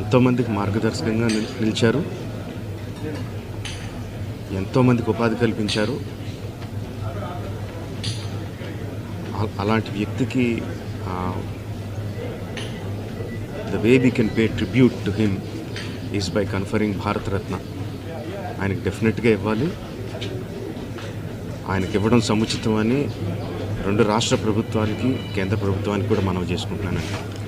ఎంతోమందికి మార్గదర్శకంగా నిలిచారు. ఎంతోమందికి ఉపాధి కల్పించారు. అలాంటి వ్యక్తికి the way we can pay tribute to him is by conferring Bharat Ratna ఆయనకి డెఫినెట్గా ఇవ్వాలి. ఆయనకి ఇవ్వడం సముచితం అని రెండు రాష్ట్ర ప్రభుత్వానికి కేంద్ర ప్రభుత్వానికి కూడా మనవి చేసుకుంటున్నానండి.